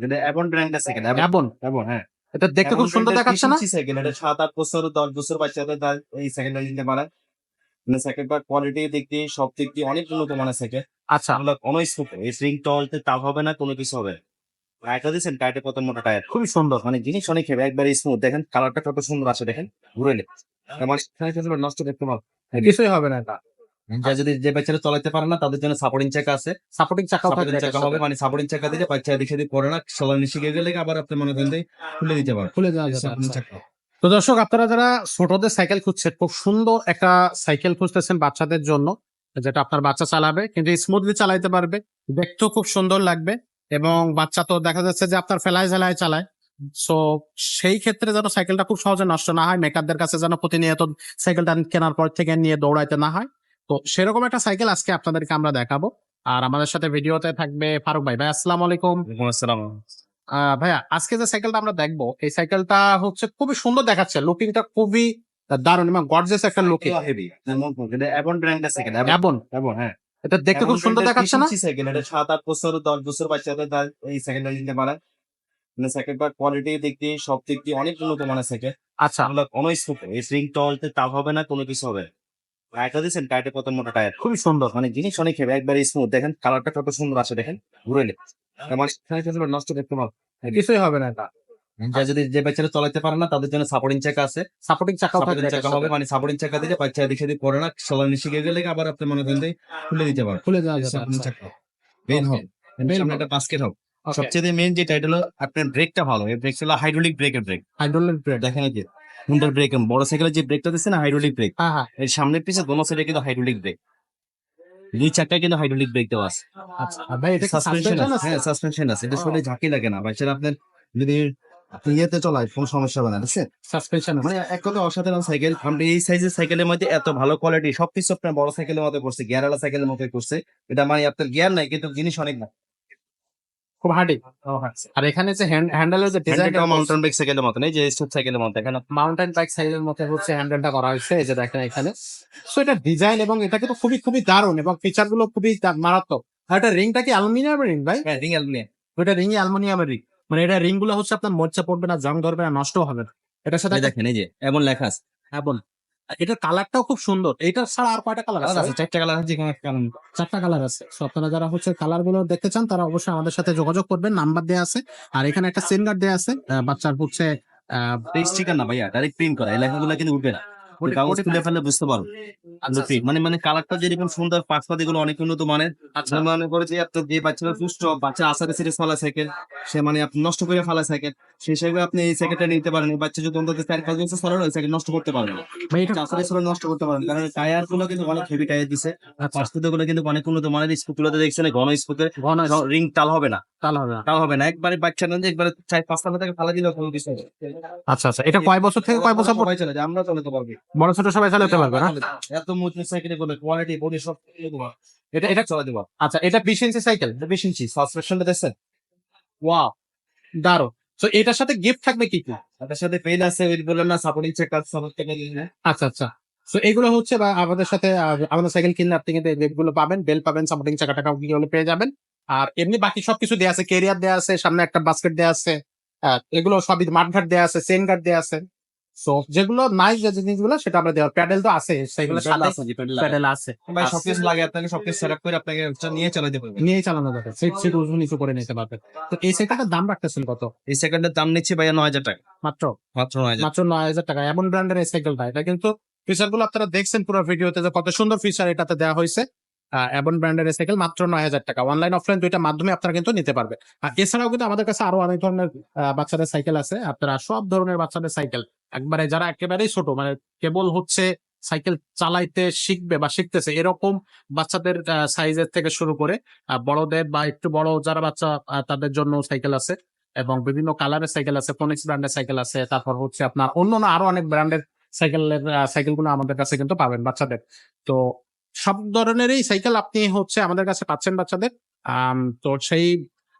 এটা অ্যাবন ব্র্যান্ডের সাইকেল অ্যাবন অ্যাবন হ্যাঁ। এটা দেখতে খুব সুন্দর দেখাচ্ছে না? সাইকেল এটা সাত আট বছর দশ বছর বাচ্চাদের এই সাইকেলটা নিতে পারে। মানে সাইকেলটা কোয়ালিটি দিক দিয়ে সব দিক দিয়ে অনেক উন্নত মানের সাইকেল আচ্ছা। আমরা কোনো স্মুথ এই স্প্রিং টলতে তাপ হবে না কোনো কিছু হবে টায়ারটা দিচ্ছেন টায়ারটা কত মোটা টায়ার খুবই সুন্দর। মানে জিনিস অনেক হেবে একবারে স্মুথ দেখেন কালারটা কত সুন্দর আছে দেখেন। ঘুরে নে। নষ্ট দেখতে পাবো কিছুই হবে না এটা। যা যদি যে চালাতে পারে না তাদের জন্য সাপোর্টিং চাকা আছে। সাপোর্টিং সাপোর্টিং চাকা হবে মানে সাপোর্টিং চাকা দিলে বাচ্চা পড়ে না চালানি শিখে গেলে আবার আপনি মনে করেন খুলে দিতে পারেন খুলে দেওয়া যাবে সাপোর্টিং আচ্ছা। চাকা। তো দর্শক আপনারা যারা ছোটদের সাইকেল খুঁজছেন খুব সুন্দর একটা সাইকেল খুঁজতেছেন বাচ্চাদের জন্য যেটা আপনার বাচ্চা চালাবে কিন্তু স্মুথলি চালাইতে পারবে। দেখতেও খুব সুন্দর লাগবে এবং বাচ্চা তো দেখা যাচ্ছে যে আপনার ফেলায় জেলায় চালায়। সো সেই ক্ষেত্রে যেন সাইকেলটা খুব সহজে নষ্ট না হয় মেকারদের কাছে যেন প্রতিনিয়ত সাইকেলটা কেনার পর থেকে নিয়ে দৌড়াইতে না হয়। তো সেরকম একটা সাইকেল আজকে আপনাদেরকে আমরা দেখাবো। আর আমাদের সাথে ভিডিওতে থাকবে ফারুক ভাই। ভাই আসসালামু আলাইকুম। আসসালাম। ভাইয়া আজকে যে সাইকেলটা আমরা দেখব এই সাইকেলটা হচ্ছে খুবই সুন্দর দেখাচ্ছে। লুকিংটা খুবই দারুণ এবং গর্জেস একটা লুকিং হেভি ব্র্যান্ডের সাইকেল হ্যাঁ। এটা দেখতে খুব সুন্দর দেখাচ্ছে না? সাইকেল এটা সাত আট বছর দশ বছর বাচ্চাদের এই সাইকেলটা নিতে পারে। মানে সাইকেলটা কোয়ালিটি দিক দিয়ে সব দিক দিয়ে অনেক উন্নত মানের সাইকেল আচ্ছা স্মুথ এই স্প্রিং টলতে তাপ হবে না কোনো কিছু হবে টায়ারটা দিচ্ছেন টায়ারটা কত মোটা টায়ার খুবই সুন্দর। মানে জিনিস অনেক হেবে একবারে স্মুথ দেখেন কালারটা কত সুন্দর আছে দেখেন। ঘুরে নে। আমার নষ্ট কিছুই হবে না এটা। যা যদি যে বাচ্চারা চালাতে পারে না তাদের জন্য সাপোর্টিং চাকা আছে। সাপোর্টিং চাকাও সাপোর্টিং চাকা হবে মানে সাপোর্টিং চাকা দিলে বাচ্চা দিকে যদি পড়ে না চালানি শিখে গেলে আবার আপনি মনে করেন যে খুলে দিতে পারেন খুলে দেওয়া যাবে সাপোর্টিং আচ্ছা। চাকা। মেন হোক। সামনে একটা বাস্কেট হোক। সবচেয়ে মেন যেটা এটা হলো আপনার ব্রেকটা ভালো। এই ব্রেক হলো হাইড্রোলিক ব্রেকের ব্রেক হাইড্রোলিক ব্রেক দেখেন এই যে। হুন্ডার ব্রেক বড় সাইকেলের যে ব্রেকটা দিচ্ছে না হাইড্রোলিক ব্রেক হ্যাঁ হ্যাঁ। এর সামনের পিছে দোনো সাইডে কিন্তু হাইড্রোলিক ব্রেক দুই কিন্তু হাইড্রোলিক ব্রেক দেওয়া আছে। আচ্ছা ভাই এটা সাসপেনশন সাসপেনশন আছে? আছে? হ্যাঁ সাসপেনশন আছে। এটা ঝাঁকি লাগে না। বাচ্চারা আপনার যদি আপনি ইয়েতে চলায় কোনো সমস্যা হবে না বুঝছেন? সাসপেনশন মানে এক কথা অসাধারণ সাইকেল আমরা এই সাইজের সাইকেলের মধ্যে এত ভালো কোয়ালিটি সবকিছু আপনার বড় সাইকেলের মধ্যে করছে গিয়ারওয়ালা সাইকেলের মধ্যে করছে। এটা মানে আপনার গিয়ার নাই কিন্তু জিনিস অনেক না। খুব হার্ডি আর এখানে যে হ্যান্ডেলের যে ডিজাইন মাউন্টেন বাইক সাইকেলের মতো এই যে স্টোর সাইকেলের মতো এখানে মাউন্টেন বাইক সাইজের মধ্যে হচ্ছে হ্যান্ডেলটা করা হয়েছে এই যে দেখেন এখানে। সো এটা ডিজাইন এবং এটা কিন্তু খুবই খুবই দারুণ এবং ফিচারগুলো খুবই মারাত্মক। আর এটা রিংটা কি অ্যালুমিনিয়াম রিং ভাই? হ্যাঁ রিং অ্যালুমিনিয়াম ওইটা রিং অ্যালুমিনিয়ামের রিং মানে এটা রিংগুলো হচ্ছে আপনার মোর্চা পড়বে না জং ধরবে না নষ্ট হবে না। এটার সাথে দেখেন এই যে এমন লেখা আছে। হ্যাঁ বল এটার কালারটাও খুব সুন্দর। এটা ছাড়া আর কয়টা কালার আছে? চারটা কালার আছে যেখানে কালার চারটা কালার আছে। সো আপনারা যারা হচ্ছে কালারগুলো দেখতে চান তারা অবশ্যই আমাদের সাথে যোগাযোগ করবেন নাম্বার দেওয়া আছে। আর এখানে একটা সেন গার্ড দেওয়া আছে বাচ্চার হচ্ছে আহ, স্টিকার না ভাইয়া ডাইরেক্ট প্রিন্ট করা এই লেখাগুলো কিন্তু উঠবে না। কাগজ বুঝতে পারো। আচ্ছা, মানে মানে কালারটা যেরকম সুন্দর পাশপাতি গুলো অনেক উন্নত মানের। আচ্ছা। মনে করে যে আপনার যে বাচ্চারা সুস্থ বাচ্চা আসারে সিরিজ ফালা সাইকেল সে মানে আপনি নষ্ট করে ফালা সাইকেল সেই হিসেবে আপনি এই সাইকেলটা নিতে পারেন। এই বাচ্চা যদি অন্তত চার পাঁচ বছর সাইকেল নষ্ট করতে পারবেন আসারে নষ্ট করতে পারবেন কারণ টায়ারগুলো কিন্তু অনেক হেভি টায়ার দিছে। আচ্ছা। পাশপাতি গুলো কিন্তু অনেক উন্নত মানের স্কুলগুলোতে দেখছেন ঘন স্কুলে ঘন রিং টাল হবে না। তাল হবে না। টাল হবে না। একবারে বাচ্চা না যে একবারে চার পাঁচটা থেকে ফালা দিলেও কোনো কিছু না। আচ্ছা আচ্ছা এটা কয় বছর থেকে কয় বছর পর- সবাই চলে যায় আমরা চালাতে পারব। বড় ছোট সবাই চালাতে পারবে না? এত মজবুত সাইকেলগুলো কোয়ালিটি বডি সব এটা এটা চালাতে পারব আচ্ছা এটা বিশ ইঞ্চি সাইকেল? এটা ইঞ্চি। সাসপেনশনটা দেখছেন? ওয়াও দারুণ। তো এটার সাথে গিফট থাকবে কি কি? তার সাথে পেন আছে ওই বললাম না সাপোর্টিং চেকার সাপোর্ট থেকে আচ্ছা আচ্ছা। তো এগুলো হচ্ছে বা আমাদের সাথে আমাদের সাইকেল কিনলে আপনি কিন্তু পাবেন বেল পাবেন সাপোর্টিং চাকা টাকা পেয়ে যাবেন। আর এমনি বাকি সবকিছু দেওয়া আছে কেরিয়ার দেওয়া আছে সামনে একটা বাস্কেট দেওয়া আছে এগুলো সবই মাঠঘাট দেওয়া আছে চেন গার্ড দেওয়া আছে। তো যেগুলো নাই যে জিনিসগুলো সেটা আমরা দেওয়া প্যাডেল তো আছে সাথে প্যাডেল আছে। ভাই সবকিছু লাগে আপনাকে সবকিছু সেটআপ করে আপনাকে নিয়ে চালাতে পারবেন নিয়ে চালানো যাবে সিট সিট উঁচু নিচু করে নিতে পারবেন তো এই সাইকেলটার দাম রাখতেছেন কত? এই সেকেন্ডের দাম নিচ্ছে ভাইয়া নয় হাজার টাকা। মাত্র? মাত্র নয় হাজার। মাত্র নয় হাজার টাকা। এমন ব্র্যান্ডের এই সাইকেলটা এটা কিন্তু ফিচারগুলো আপনারা দেখছেন পুরো ভিডিওতে যে কত সুন্দর ফিচার এটাতে দেওয়া হয়েছে। এমন ব্র্যান্ডের সাইকেল মাত্র নয় হাজার টাকা। অনলাইন অফলাইন দুইটা মাধ্যমে আপনারা কিন্তু নিতে পারবে। আর এছাড়াও কিন্তু আমাদের কাছে আরও অনেক ধরনের বাচ্চাদের সাইকেল আছে। আপনারা সব ধরনের বাচ্চাদের সাইকেল একবারে যারা একেবারেই ছোট মানে কেবল হচ্ছে সাইকেল চালাইতে শিখবে বা শিখতেছে, এরকম বাচ্চাদের সাইজের থেকে শুরু করে বড়দের বা একটু বড় যারা বাচ্চা তাদের জন্য সাইকেল আছে এবং বিভিন্ন কালারের সাইকেল আছে ফোনিক্স ব্র্যান্ডের সাইকেল আছে, তারপর হচ্ছে আপনার অন্য আরও অনেক ব্র্যান্ডের সাইকেলের সাইকেলগুলো আমাদের কাছে কিন্তু পাবেন বাচ্চাদের। তো সব ধরনেরই সাইকেল আপনি হচ্ছে আমাদের কাছে পাচ্ছেন বাচ্চাদের। তো সেই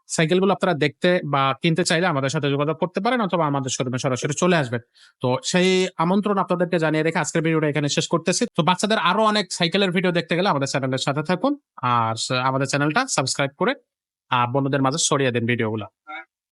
সাইকেলগুলো আপনারা দেখতে বা কিনতে চাইলে আমাদের সাথে যোগাযোগ করতে পারেন অথবা আমাদের শোরুমে সরাসরি চলে আসবেন। তো সেই আমন্ত্রণ আপনাদেরকে জানিয়ে রেখে আজকের ভিডিওটা এখানে শেষ করতেছি। তো বাচ্চাদের আরও অনেক সাইকেলের ভিডিও দেখতে গেলে আমাদের চ্যানেলের সাথে থাকুন। আর আমাদের চ্যানেলটা সাবস্ক্রাইব করে, আর বন্ধুদের মাঝে ছড়িয়ে দিন ভিডিওগুলো